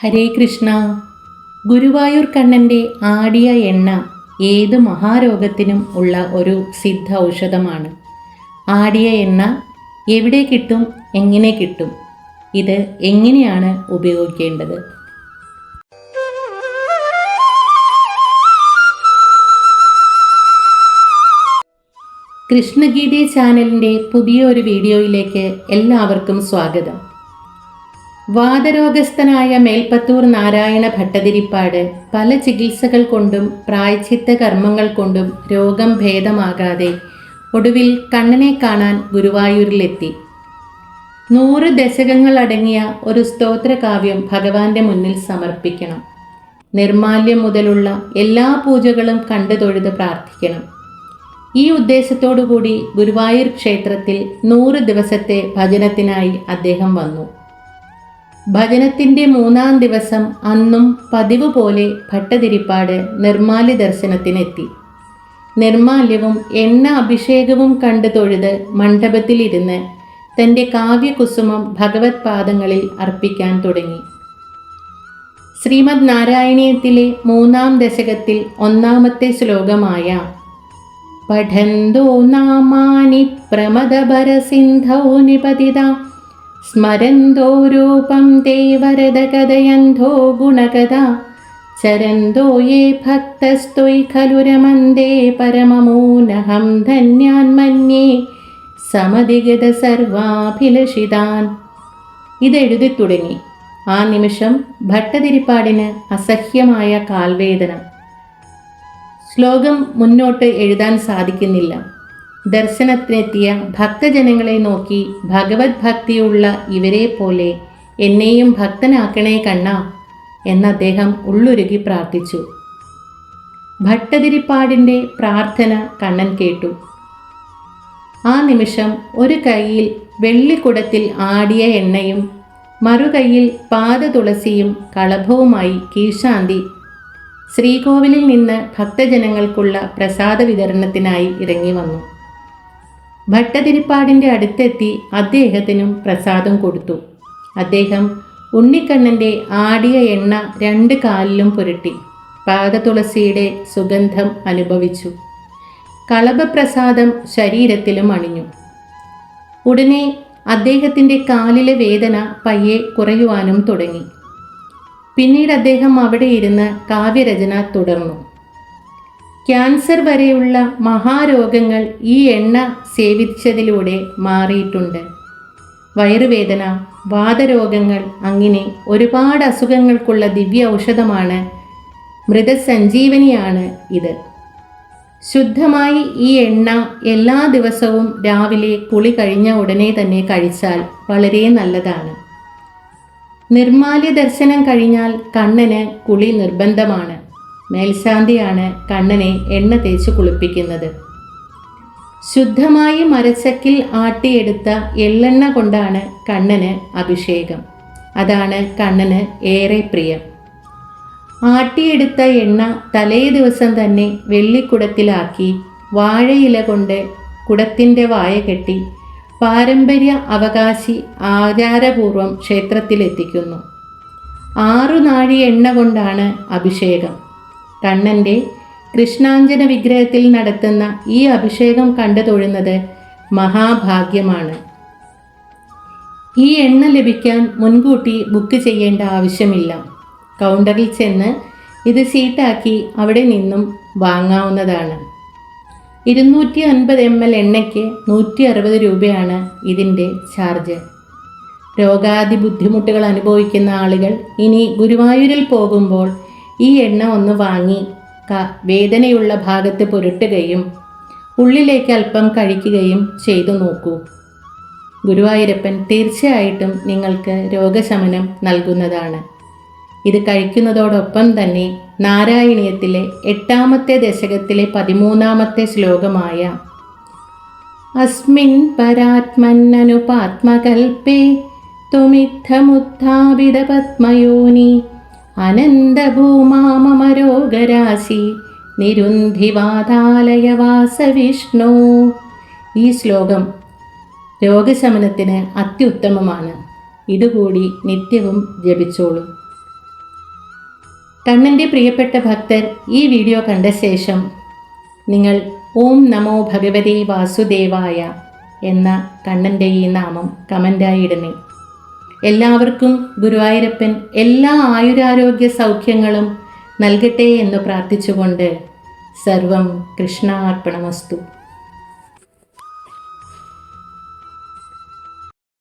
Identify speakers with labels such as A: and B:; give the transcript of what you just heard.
A: ഹരേ കൃഷ്ണ. ഗുരുവായൂർ കണ്ണന്റെ ആടിയ എണ്ണ ഏത് മഹാരോഗത്തിനും ഉള്ള ഒരു സിദ്ധ ഔഷധമാണ്. ആടിയ എണ്ണ എവിടെ കിട്ടും എങ്ങനെ കിട്ടും? ഇത് എങ്ങനെയാണ് ഉപയോഗിക്കേണ്ടത്? കൃഷ്ണഗീതേ ചാനലിന്റെ പുതിയ ഒരു വീഡിയോയിലേക്ക് എല്ലാവർക്കും സ്വാഗതം. വാതരോഗസ്ഥനായ മേൽപ്പത്തൂർ നാരായണ ഭട്ടതിരിപ്പാട് പല ചികിത്സകൾ കൊണ്ടും പ്രായച്ചിത്ത കർമ്മങ്ങൾ കൊണ്ടും രോഗം ഭേദമാകാതെ ഒടുവിൽ കണ്ണനെ കാണാൻ ഗുരുവായൂരിലെത്തി. നൂറ് ദശകങ്ങൾ അടങ്ങിയ ഒരു സ്തോത്രകാവ്യം ഭഗവാന്റെ മുന്നിൽ സമർപ്പിക്കണം. നിർമാല്യം മുതലുള്ള എല്ലാ പൂജകളും കണ്ടു തൊഴുത് പ്രാർത്ഥിക്കണം. ഈ ഉദ്ദേശത്തോടുകൂടി ഗുരുവായൂർ ക്ഷേത്രത്തിൽ നൂറ് ദിവസത്തെ ഭജനത്തിനായി അദ്ദേഹം വന്നു. ഭജനത്തിന്റെ മൂന്നാം ദിവസം അന്നും പതിവ് പോലെ ഭട്ടതിരിപ്പാട് നിർമാല്യ ദർശനത്തിനെത്തി. നിർമാല്യവും എണ്ണ അഭിഷേകവും കണ്ടു തൊഴുത് മണ്ഡപത്തിലിരുന്ന് തന്റെ കാവ്യകുസുമം ഭഗവത് പാദങ്ങളിൽ അർപ്പിക്കാൻ തുടങ്ങി. ശ്രീമദ് നാരായണീയത്തിലെ മൂന്നാം ദശകത്തിൽ ഒന്നാമത്തെ ശ്ലോകമായ പഠന്തോ നാമാനി പ്രമദഭരസിന്ധൗ നിപതിത സ്മരന്തോ രൂപം തേ വരദ കഥയന്തോ ഗുണകഥ. ചരന്തോ യേ ഭക്തസ്തൊയ് ഖലു രമന്തേ പരമമൂനഹം ധന്യാൻ മന്യേ സമധിഗത സർവാഭിലഷിതാൻ. ഇതെഴുതി തുടങ്ങി. ആ നിമിഷം ഭട്ടതിരിപ്പാടിന് അസഹ്യമായ കാൽവേദന. ശ്ലോകം മുന്നോട്ട് എഴുതാൻ സാധിക്കുന്നില്ല. ദർശനത്തിനെത്തിയ ഭക്തജനങ്ങളെ നോക്കി ഭഗവത് ഭക്തിയുള്ള ഇവരെ പോലെ എന്നെയും ഭക്തനാക്കണേ കണ്ണ എന്ന് അദ്ദേഹം ഉള്ളുരുകി പ്രാർത്ഥിച്ചു. ഭട്ടതിരിപ്പാടിന്റെ പ്രാർത്ഥന കണ്ണൻ കേട്ടു. ആ നിമിഷം ഒരു കൈയിൽ വെള്ളിക്കുടത്തിൽ ആടിയ എണ്ണയും മറുകൈയിൽ പാദതുളസിയും കളഭവുമായി കീശാന്തി ശ്രീകോവിലിൽ നിന്ന് ഭക്തജനങ്ങൾക്കുള്ള പ്രസാദ വിതരണത്തിനായി ഇറങ്ങി വന്നു. ഭട്ടതിരിപ്പാടിന്റെ അടുത്തെത്തി അദ്ദേഹത്തിനും പ്രസാദം കൊടുത്തു. അദ്ദേഹം ഉണ്ണിക്കണ്ണന്റെ ആടിയ എണ്ണ രണ്ട് കാലിലും പുരട്ടി. പാദതുളസിയുടെ സുഗന്ധം അനുഭവിച്ചു. കളഭപ്രസാദം ശരീരത്തിലും അണിഞ്ഞു. ഉടനെ അദ്ദേഹത്തിന്റെ കാലിലെ വേദന പയ്യെ കുറയുവാനും തുടങ്ങി. പിന്നീട് അദ്ദേഹം അവിടെ ഇരുന്ന് കാവ്യരചന തുടർന്നു. ക്യാൻസർ വരെയുള്ള മഹാരോഗങ്ങൾ ഈ എണ്ണ സേവിച്ചതിലൂടെ മാറിയിട്ടുണ്ട്. വയറുവേദന വാതരോഗങ്ങൾ അങ്ങനെ ഒരുപാട് അസുഖങ്ങൾക്കുള്ള ദിവ്യ ഔഷധമാണ് മൃതസഞ്ജീവനിയാണ് ഇത്. ശുദ്ധമായി ഈ എണ്ണ എല്ലാ ദിവസവും രാവിലെ കുളി കഴിഞ്ഞ ഉടനെ തന്നെ കഴിച്ചാൽ വളരെ നല്ലതാണ്. നിർമാല്യ ദർശനം കഴിഞ്ഞാൽ കണ്ണന് കുളി നിർബന്ധമാണ്. മേൽശാന്തിയാണ് കണ്ണനെ എണ്ണ തേച്ച് കുളിപ്പിക്കുന്നത്. ശുദ്ധമായി മരച്ചക്കിൽ ആട്ടിയെടുത്ത എള്ളെണ്ണ കൊണ്ടാണ് കണ്ണന് അഭിഷേകം. അതാണ് കണ്ണന് ഏറെ പ്രിയം. ആട്ടിയെടുത്ത എണ്ണ തലേ ദിവസം തന്നെ വെള്ളിക്കുടത്തിലാക്കി വാഴയില കൊണ്ട് കുടത്തിന്റെ വായ കെട്ടി പാരമ്പര്യ അവകാശി ആചാരപൂർവം ക്ഷേത്രത്തിലെത്തിക്കുന്നു. ആറു നാഴി എണ്ണ കൊണ്ടാണ് അഭിഷേകം. കണ്ണന്റെ കൃഷ്ണാഞ്ജന വിഗ്രഹത്തിൽ നടത്തുന്ന ഈ അഭിഷേകം കണ്ടു തൊഴുന്നത് മഹാഭാഗ്യമാണ്. ഈ എണ്ണ ലഭിക്കാൻ മുൻകൂട്ടി ബുക്ക് ചെയ്യേണ്ട ആവശ്യമില്ല. കൗണ്ടറിൽ ചെന്ന് ഇത് സീറ്റാക്കി അവിടെ നിന്നും വാങ്ങാവുന്നതാണ്. ഇരുന്നൂറ്റി അൻപത് എം എൽ എണ്ണയ്ക്ക് നൂറ്റി അറുപത് രൂപയാണ് ഇതിന്റെ ചാർജ് രോഗാദി ബുദ്ധിമുട്ടുകൾ അനുഭവിക്കുന്ന ആളുകൾ ഇനി ഗുരുവായൂരിൽ പോകുമ്പോൾ ഈ എണ്ണ ഒന്ന് വാങ്ങി വേദനയുള്ള ഭാഗത്ത് പുരട്ടുകയും ഉള്ളിലേക്ക് അല്പം കഴിക്കുകയും ചെയ്തു നോക്കൂ. ഗുരുവായൂരപ്പൻ തീർച്ചയായിട്ടും നിങ്ങൾക്ക് രോഗശമനം നൽകുന്നതാണ്. ഇത് കഴിക്കുന്നതോടൊപ്പം തന്നെ നാരായണീയത്തിലെ എട്ടാമത്തെ ദശകത്തിലെ പതിമൂന്നാമത്തെ ശ്ലോകമായ അസ്മിൻ പരാത്മന്നനുപാത്മകൽപ്പേ തുമിദ്ധമുത്ഥാപിത പത്മയോനി അനന്തഭൂമാമരോഗരാശി നിരുന്ധിവാതാലയവാസ വിഷ്ണു ഈ ശ്ലോകം രോഗശമനത്തിന് അത്യുത്തമമാണ്. ഇതുകൂടി നിത്യവും ജപിച്ചോളൂ. കണ്ണന്റെ പ്രിയപ്പെട്ട ഭക്തർ ഈ വീഡിയോ കണ്ട ശേഷം നിങ്ങൾ ഓം നമോ ഭഗവതി വാസുദേവായ എന്ന കണ്ണന്റെ ഈ നാമം കമന്റായി ഇടണേ. എല്ലാവർക്കും ഗുരുവായൂരപ്പൻ എല്ലാ ആയുരാരോഗ്യ സൗഖ്യങ്ങളും നൽകട്ടെ എന്ന് പ്രാർത്ഥിച്ചുകൊണ്ട് സർവം കൃഷ്ണാർപ്പണമസ്തു.